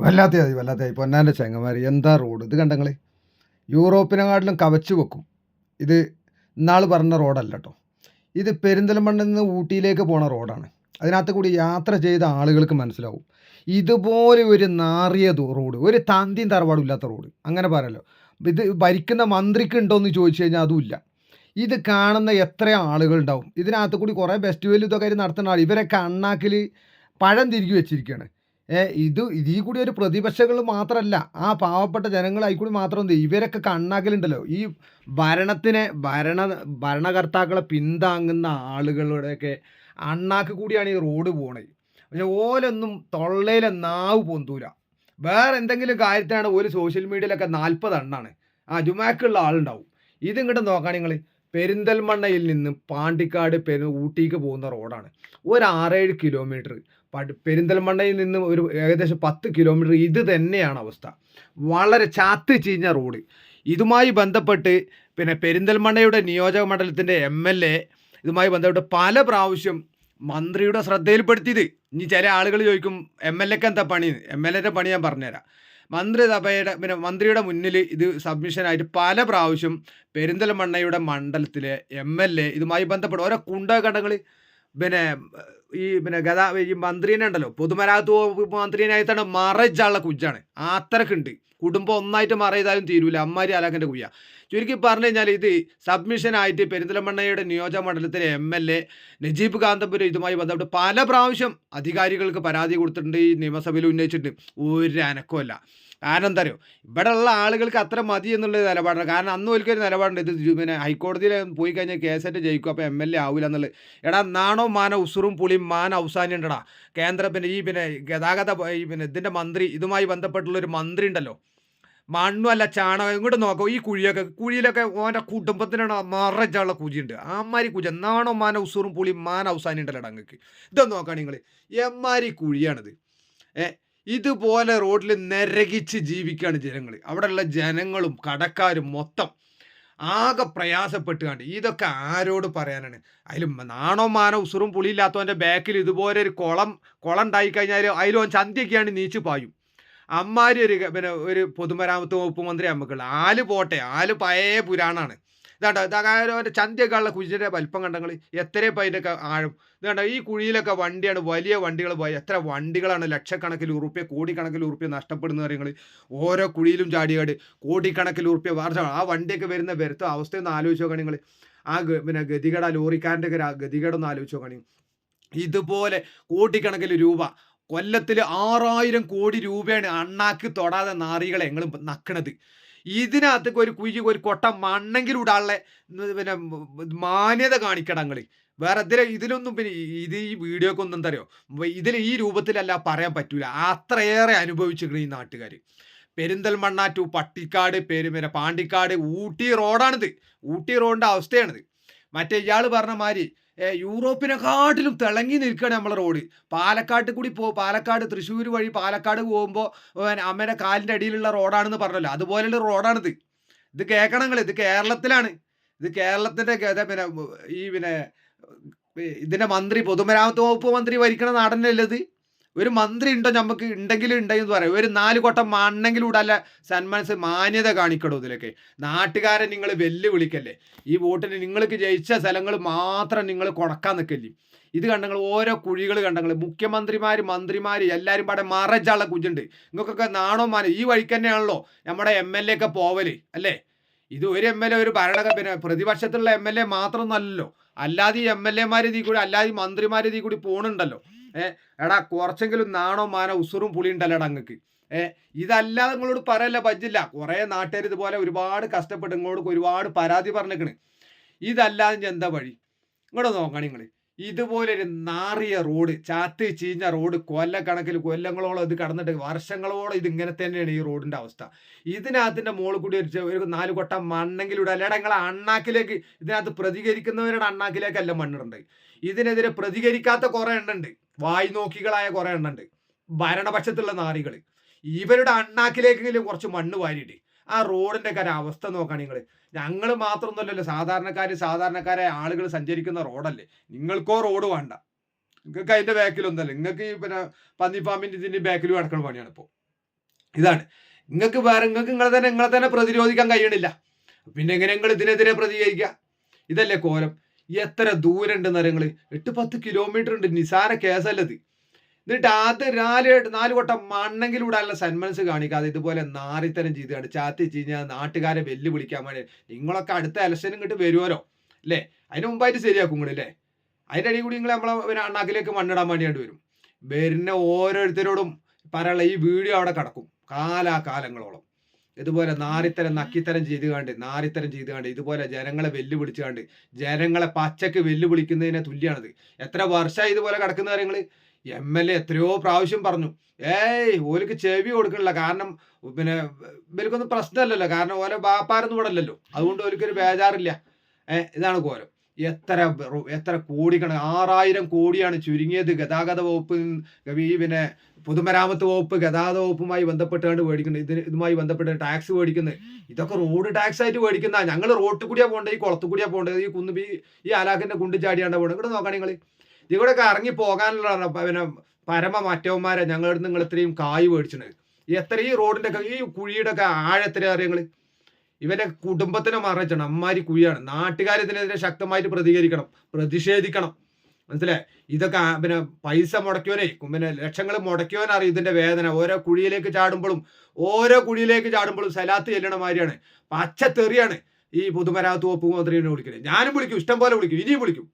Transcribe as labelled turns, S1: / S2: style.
S1: വല്ലാത്തയായി വല്ലാത്തയായി പൊന്നാന്റെ ചെങ്ങമാരി എന്താ റോഡ്? ഇത് കണ്ടങ്ങളെ? യൂറോപ്പിനെക്കാട്ടിലും കവച്ചു വെക്കും. ഇത് ഇന്നാൾ പറഞ്ഞ റോഡല്ല കേട്ടോ ഇത് പെരിന്തൽമണ്ണിൽ നിന്ന് ഊട്ടിയിലേക്ക് പോണ റോഡാണ്. അതിനകത്ത് കൂടി യാത്ര ചെയ്ത ആളുകൾക്ക് മനസ്സിലാവും. ഇതുപോലെ ഒരു നാറിയ റോഡ്. ഒരു തന്തിയും തറവാടും ഇല്ലാത്ത റോഡ്. അങ്ങനെ പറയല്ലോ. ഇത് ഭരിക്കുന്ന മന്ത്രിക്ക് ഉണ്ടോയെന്ന് ചോദിച്ചു കഴിഞ്ഞാൽ അതുമില്ല. ഇത് കാണുന്ന എത്ര ആളുകളുണ്ടാവും. ഇതിനകത്ത് കൂടി കുറേ ഫെസ്റ്റിവൽ ഇതൊക്കെ നടത്തുന്ന ആൾ ഇവരൊക്കെ അണ്ണാക്കിൽ പഴം തിരികെ വെച്ചിരിക്കുകയാണ് ഇത് ഇതിൽ കൂടി ഒരു പ്രതിപക്ഷങ്ങൾ മാത്രമല്ല ആ പാവപ്പെട്ട ജനങ്ങളായിക്കൂടി മാത്രം എന്ത്? ഇവരൊക്കെ കണ്ണാക്കലുണ്ടല്ലോ ഈ ഭരണത്തിനെ ഭരണ ഭരണകർത്താക്കളെ പിന്താങ്ങുന്ന ആളുകളുടെയൊക്കെ അണ്ണാക്ക് കൂടിയാണ് ഈ റോഡ് പോണത്. പക്ഷെ ഓലൊന്നും തൊള്ളയിലെ നാവ് പൊന്തൂല. വേറെ എന്തെങ്കിലും കാര്യത്തിനാണ് ഒരു സോഷ്യൽ മീഡിയയിലൊക്കെ നാൽപ്പത് എണ്ണാണ്. ആ ജുമാക്കുള്ള ആളുണ്ടാവും. ഇതിങ്ങോട്ട് നോക്കാൻ നിങ്ങൾ പെരിന്തൽമണ്ണയിൽ നിന്ന് പാണ്ടിക്കാട് പെരു ഊട്ടിക്ക് പോകുന്ന റോഡാണ്. ഒരു ആറേഴ് കിലോമീറ്റർ പെരിന്തൽമണ്ണയിൽ നിന്ന് ഒരു ഏകദേശം പത്ത് കിലോമീറ്റർ ഇത് തന്നെയാണ് അവസ്ഥ. വളരെ ചാത്ത് ചീഞ്ഞ റോഡ്. ഇതുമായി ബന്ധപ്പെട്ട് പിന്നെ പെരിന്തൽമണ്ണയുടെ നിയോജക മണ്ഡലത്തിന്റെ എം എൽ എ ഇതുമായി ബന്ധപ്പെട്ട് പല പ്രാവശ്യം മന്ത്രിയുടെ ശ്രദ്ധയിൽപ്പെടുത്തിയത്. ഇനി ചില ആളുകൾ ചോദിക്കും എം എൽ എക്ക് എന്താ പണി? എം എൽ എന്റെ പണി ഞാൻ പറഞ്ഞുതരാം. മന്ത്രിസഭയുടെ പിന്നെ മന്ത്രിയുടെ മുന്നിൽ ഇത് സബ്മിഷനായിട്ട് പല പ്രാവശ്യം പെരിന്തൽമണ്ണയുടെ മണ്ഡലത്തിലെ എം എൽ എ ഇതുമായി ബന്ധപ്പെട്ട് ഓരോ കുണ്ടകണ്ടങ്ങൾ പിന്നെ ഈ പിന്നെ ഗതാ ഈ മന്ത്രീനെ ഉണ്ടല്ലോ പൊതുമരാമത്ത് വകുപ്പ് മന്ത്രീനായിട്ടാണ് മറച്ചാളുള്ള കുജ്ജാണ്. അത്രക്കുണ്ട്. കുടുംബം ഒന്നായിട്ട് മറ ചെയ്താലും തീരൂല. അമ്മാരി അലാഖന്റെ കുയ്യ. ചുരുക്കി പറഞ്ഞു കഴിഞ്ഞാൽ ഇത് സബ്മിഷനായിട്ട് പെരിന്തലമണ്ണയുടെ നിയോജക മണ്ഡലത്തിലെ M L A Najeeb Kanthapuram ഇതുമായി ബന്ധപ്പെട്ട് പല പ്രാവശ്യം അധികാരികൾക്ക് പരാതി കൊടുത്തിട്ടുണ്ട്. ഈ നിയമസഭയിൽ ഉന്നയിച്ചിട്ടുണ്ട്. ഒരു അനക്കമല്ല കാരണം എന്താ ഇവിടെ ഉള്ള ആളുകൾക്ക് അത്ര മതി എന്നുള്ള നിലപാടാണ്. കാരണം അന്ന് ഒരിക്കലും നിലപാടുണ്ട്. ഇത് പിന്നെ ഹൈക്കോടതിയിൽ പോയി കഴിഞ്ഞാൽ കേസായിട്ട് ജയിക്കും. അപ്പോൾ എം എൽ എ ആവില്ല എന്നുള്ളത്. എടാ നാണോ മാന ഉസുറും പുളിയും മാന അവസാനം ഉണ്ടടാ. കേന്ദ്ര പിന്നെ ഈ പിന്നെ ഗതാഗത ഈ പിന്നെ ഇതിന്റെ മന്ത്രി ഇതുമായി ബന്ധപ്പെട്ടുള്ള ഒരു മന്ത്രി ഉണ്ടല്ലോ. മണ്ണും അല്ല ചാണകം ഇങ്ങോട്ട് നോക്കാം. ഈ കുഴിയൊക്കെ കുഴിയിലൊക്കെ ഓന്റെ കുടുംബത്തിനാണ് മറച്ചുള്ള കുജിയുണ്ട് അമ്മാരി കുഴി നാണോ മാന ഉസുറും പുളിയും മാന അവസാനം ഉണ്ടല്ലോ അങ്ങക്ക്. ഇതൊന്ന് നോക്കാം നിങ്ങൾ എമ്മാരി കുഴിയാണിത്. ഏ ഇതുപോലെ റോഡിൽ നിരകിച്ച് ജീവിക്കുകയാണ് ജനങ്ങൾ അവിടെയുള്ള ജനങ്ങളും കടക്കാരും മൊത്തം ആകെ പ്രയാസപ്പെട്ടുകൊണ്ട്. ഇതൊക്കെ ആരോട് പറയാനാണ്? അതിലും നാണോ മാനോ ഉസുറും പുളിയില്ലാത്തവന്റെ ബാക്കിൽ ഇതുപോലെ ഒരു കുളം കുളം ഉണ്ടായി കഴിഞ്ഞാൽ അതിലും ചന്തിയൊക്കെയാണ് നീച്ചു പായും. അമ്മാരി ഒരു പിന്നെ ഒരു പൊതുമരാമത്ത് വകുപ്പ് മന്ത്രി നമുക്കുള്ള ആൽ പോട്ടെ. ആൽ പഴയ പുരാണാണ്. ഇതാണ്ടോ ഇതാകാരം ചന്തിയൊക്കെ ഉള്ള കുഴിച്ചിന്റെ വലിപ്പം കണ്ടങ്ങൾ എത്രയും അതിന്റെയൊക്കെ ആഴം. ഇതാണ്ടോ ഈ കുഴിയിലൊക്കെ വണ്ടിയാണ് വലിയ വണ്ടികൾ പോയി എത്ര വണ്ടികളാണ് ലക്ഷക്കണക്കിൽ ഉറുപ്പ്യ കോടിക്കണക്കിൽ ഉറുപ്പ്യ നഷ്ടപ്പെടുന്ന കാര്യങ്ങൾ ഓരോ കുഴിയിലും ചാടിയാട് കോടിക്കണക്കിൽ ഉറുപ്പ്യ വാർച്ച ആ വണ്ടിയൊക്കെ വരുന്ന വരുത്ത അവസ്ഥയൊന്ന് ആലോചിച്ച് നോക്കണം നിങ്ങൾ. ആ പിന്നെ ഗതികട ലോറിക്കാരന്റെ ഒക്കെ ഗതികടൊന്ന് ആലോചിച്ച് നോക്കണം. ഇതുപോലെ കോടിക്കണക്കിൽ രൂപ കൊല്ലത്തിൽ ആറായിരം കോടി രൂപയാണ് അണ്ണാക്ക് തൊടാതെ നാറികളെ ഞങ്ങൾ നക്കണത്. ഇതിനകത്തേക്ക് ഒരു കുഴി ഒരു കൊട്ട മണ്ണെങ്കിലും ഇടാനുള്ള പിന്നെ മാന്യത കാണിക്കടങ്ങൾ വേറെ ഇതിലെ ഇതിലൊന്നും പിന്നെ ഇത് ഈ വീഡിയോക്ക് ഒന്നും തരോ ഇതിൽ ഈ രൂപത്തിലല്ല പറയാൻ പറ്റൂല. അത്രയേറെ അനുഭവിച്ചിരിക്കണം ഈ നാട്ടുകാർ പെരിന്തൽമണ്ണ ടു പട്ടിക്കാട് പെരുമന പാണ്ടിക്കാട് ഊട്ടി റോഡാണിത്. ഊട്ടി റോഡിന്റെ അവസ്ഥയാണിത്. മറ്റേ ഇയാൾ പറഞ്ഞ മാതിരി യൂറോപ്പിനെക്കാട്ടിലും തിളങ്ങി നിൽക്കുകയാണ് നമ്മളെ റോഡ്. പാലക്കാട്ട് കൂടി പോ പാലക്കാട് തൃശ്ശൂർ വഴി പാലക്കാട് പോകുമ്പോൾ അമ്മേനെ കാലിന്റെ അടിയിലുള്ള റോഡാണെന്ന് പറഞ്ഞല്ലോ. അതുപോലെയുള്ള റോഡാണിത്. ഇത് കേൾക്കണം നിങ്ങൾ ഇത് കേരളത്തിലാണ്. ഇത് കേരളത്തിന്റെ പിന്നെ ഈ പിന്നെ ഇതിന്റെ മന്ത്രി പൊതുമരാമത്ത് വകുപ്പ് മന്ത്രി ഭരിക്കണ നാടനല്ലേ ഇത്? ഒരു മന്ത്രി ഉണ്ടോ നമുക്ക് ഉണ്ടെങ്കിലും ഉണ്ടെന്ന് പറയാം. ഒരു നാല് കൊട്ടം മണ്ണെങ്കിലും ഇടല്ല സന്മനസ് മാന്യത കാണിക്കണോ ഇതിലൊക്കെ? നാട്ടുകാരെ നിങ്ങൾ വെല്ലുവിളിക്കല്ലേ? ഈ വോട്ടിന് നിങ്ങൾക്ക് ജയിച്ച സ്ഥലങ്ങൾ മാത്രം നിങ്ങൾ കൊടക്കാൻ നിൽക്കല്ലേ? ഇത് കണ്ടങ്ങൾ ഓരോ കുഴികൾ കണ്ടങ്ങൾ. മുഖ്യമന്ത്രിമാർ മന്ത്രിമാർ എല്ലാവരും പാടെ മറച്ചാളെ കുജുണ്ട് നിങ്ങൾക്കൊക്കെ നാണോ മാനം? ഈ വഴിക്ക് തന്നെയാണല്ലോ നമ്മുടെ എം എൽ എ ഒക്കെ പോവൽ അല്ലേ? ഇത് ഒരു എം എൽ എ ഒരു ഭരണ പിന്നെ പ്രതിപക്ഷത്തുള്ള എം എൽ എ മാത്രമൊന്നല്ലല്ലോ അല്ലാതെ ഈ എം എൽ എമാർ ഇതിൽ കൂടി അല്ലാതെ മന്ത്രിമാർ ഇതിൽ കൂടി പോണുണ്ടല്ലോ. ഏ എടാ കുറച്ചെങ്കിലും നാണോ മാനോ ഉസുറും പുളി ഉണ്ടല്ലോ അങ്ങക്ക്. ഏ ഇതല്ലാതെ നിങ്ങളോട് പറയല്ല പറ്റില്ല. കുറേ നാട്ടുകാർ ഇതുപോലെ ഒരുപാട് കഷ്ടപ്പെട്ട് നിങ്ങളോട് ഒരുപാട് പരാതി പറഞ്ഞേക്കണ് ഇതല്ലാതെ എന്താ വഴി? ഇങ്ങോട്ട് നോക്കണം നിങ്ങൾ ഇതുപോലെ ഒരു നാറിയ റോഡ് ചാത്ത് ചീഞ്ഞ റോഡ് കൊല്ലക്കണക്കിൽ കൊല്ലങ്ങളോളം ഇത് കടന്നിട്ട് വർഷങ്ങളോളം ഇത് ഇങ്ങനെ തന്നെയാണ് ഈ റോഡിന്റെ അവസ്ഥ. ഇതിനകത്തിന്റെ മുകളിൽ കൂടി ഒരു ഒരു നാല് കൊട്ട മണ്ണെങ്കിലും ഇടുക. അല്ലാതെ നിങ്ങളെ അണ്ണാക്കിലേക്ക് ഇതിനകത്ത് പ്രതികരിക്കുന്നവരുടെ അണ്ണാക്കിലേക്കല്ല മണ്ണിടേണ്ടത്. ഇതിനെതിരെ പ്രതികരിക്കാത്ത കുറേ എണ്ണുണ്ട്. വായി നോക്കികളായ കുറെ എണ്ണുണ്ട്. ഭരണപക്ഷത്തുള്ള നാറികൾ ഇവരുടെ അണ്ണാക്കിലേക്കെങ്കിലും കുറച്ച് മണ്ണ് വാരിയിട്ട് ആ റോഡിന്റെ കാര്യം അവസ്ഥ നോക്കാൻ നിങ്ങൾ ഞങ്ങൾ മാത്രമൊന്നുമല്ലല്ലോ സാധാരണക്കാർ സാധാരണക്കാരെ ആളുകൾ സഞ്ചരിക്കുന്ന റോഡല്ലേ. നിങ്ങൾക്കോ റോഡ് വേണ്ട. നിങ്ങൾക്ക് അതിന്റെ ബാക്കിലൊന്നല്ല നിങ്ങൾക്ക് ഈ പിന്നെ പന്നിപ്പാമ്പിന്റെ ഇതിന്റെ ബാക്കിൽ കിടക്കുന്ന പണിയാണ് ഇപ്പോൾ
S2: ഇതാണ്. നിങ്ങൾക്ക് വേറെ നിങ്ങൾക്ക് നിങ്ങളെ തന്നെ നിങ്ങളെ തന്നെ പ്രതിരോധിക്കാൻ കഴിയണില്ല. പിന്നെ എങ്ങനെ നിങ്ങൾ ഇതിനെതിരെ പ്രതികരിക്കുക? ഇതല്ലേ കോലം. എത്ര ദൂരം ഉണ്ട് അറിയങ്ങൾ എട്ട് പത്ത് കിലോമീറ്റർ ഉണ്ട് നിസാര കേസല്ലത്. എന്നിട്ട് അത് നാല് നാല് വട്ടം മണ്ണെങ്കിലും ഇടാനുള്ള സന്മനസ് കാണിക്കാതെ ഇതുപോലെ നാറിത്തരം ചെയ്തുകൊണ്ട് ചാത്തി ചീഞ്ഞാൽ നാട്ടുകാരെ വെല്ലുവിളിക്കാൻ വേണ്ടി. നിങ്ങളൊക്കെ അടുത്ത ഇലക്ഷനും കിട്ടി വരുമല്ലോ അല്ലേ? അതിന് മുമ്പായിട്ട് ശരിയാക്കും നിങ്ങൾ അല്ലേ? അതിന്റെ ഇടയിൽ കൂടി നിങ്ങൾ നമ്മളെ അണ്ണാക്കിലേക്ക് മണ്ണിടാൻ വേണ്ടിയാണ്ട് വരും. വരുന്ന ഓരോരുത്തരോടും പറയാനുള്ള ഈ വീഡിയോ അവിടെ കിടക്കും. കാലാകാലങ്ങളോളം. ഇതുപോലെ നാരിത്തരം നക്കിത്തരം ചെയ്ത് കണ്ട് നാരിത്തരം ചെയ്ത് കണ്ട് ഇതുപോലെ ജനങ്ങളെ വെല്ലുവിളിച്ച് കണ്ട് ജനങ്ങളെ പച്ചക്ക് വെല്ലുവിളിക്കുന്നതിനെ തുല്യമാണിത് എത്ര വർഷമായി ഇതുപോലെ കിടക്കുന്ന കാര്യങ്ങൾ എം എൽ എ എത്രയോ പ്രാവശ്യം പറഞ്ഞു ഏയ് ഓലിക്ക് ചെവി കൊടുക്കണില്ല കാരണം പിന്നെ ഇവർക്കൊന്നും പ്രശ്നമല്ലല്ലോ കാരണം ഓലെ ബാപ്പാരൊന്നും ഇവിടെ അല്ലല്ലോ അതുകൊണ്ട് ഓലിക്കൊരു ബേജാറില്ല. ഏഹ് ഇതാണ് കോലം. എത്ര എത്ര കോടികൾ ആറായിരം കോടിയാണ് ചുരുങ്ങിയത് ഗതാഗത വകുപ്പ് പിന്നെ പൊതുമരാമത്ത് വകുപ്പ് ഗതാഗത വകുപ്പുമായി ബന്ധപ്പെട്ടാണ് മേടിക്കുന്നത്. ഇതിന് ഇതുമായി ബന്ധപ്പെട്ട് ടാക്സ് മേടിക്കുന്നത്. ഇതൊക്കെ റോഡ് ടാക്സ് ആയിട്ട് മേടിക്കുന്ന ഞങ്ങൾ റോട്ടിൽ കൂടിയാ പോകേണ്ടത് ഈ കുളത്തു കൂടിയാ പോകേണ്ടത് ഈ കുന്നുബി ഈ അലാഖിന്റെ കുണ്ടി ചാടിയാണ്ട് പോകേണ്ടത് ഇവിടെ നോക്കണം നിങ്ങൾ ഇവിടെയൊക്കെ ഇറങ്ങി പോകാനുള്ള പിന്നെ പരമ മറ്റവന്മാരെ ഞങ്ങളുടെ നിങ്ങൾ ഇത്രയും കായ് മേടിച്ചിട്ടുണ്ട് എത്ര ഈ റോഡിന്റെ ഒക്കെ ഈ കുഴിയുടെ ഒക്കെ ആഴെത്ര ഇവന്റെ കുടുംബത്തിനെ മറച്ചണം അമ്മാരി കുഴിയാണ്. നാട്ടുകാരത്തിനെതിരെ ശക്തമായിട്ട് പ്രതികരിക്കണം. പ്രതിഷേധിക്കണം. മനസ്സിലായി? ഇതൊക്കെ പിന്നെ പൈസ മുടക്കിയോനെ പിന്നെ ലക്ഷങ്ങൾ മുടക്കിയോൻ അറിയും ഇതിന്റെ വേദന. ഓരോ കുഴിയിലേക്ക് ചാടുമ്പോഴും ഓരോ കുഴിയിലേക്ക് ചാടുമ്പോഴും സലാത്ത് ചെല്ലണ മാതിരിയാണ്. പച്ച തെറിയാണ് ഈ പൊതുമരാമത്ത് വകുപ്പ് മന്ത്രിനെ വിളിക്കുന്നത് ഞാനും വിളിക്കും. ഇഷ്ടം പോലെ വിളിക്കും. ഇനിയും വിളിക്കും.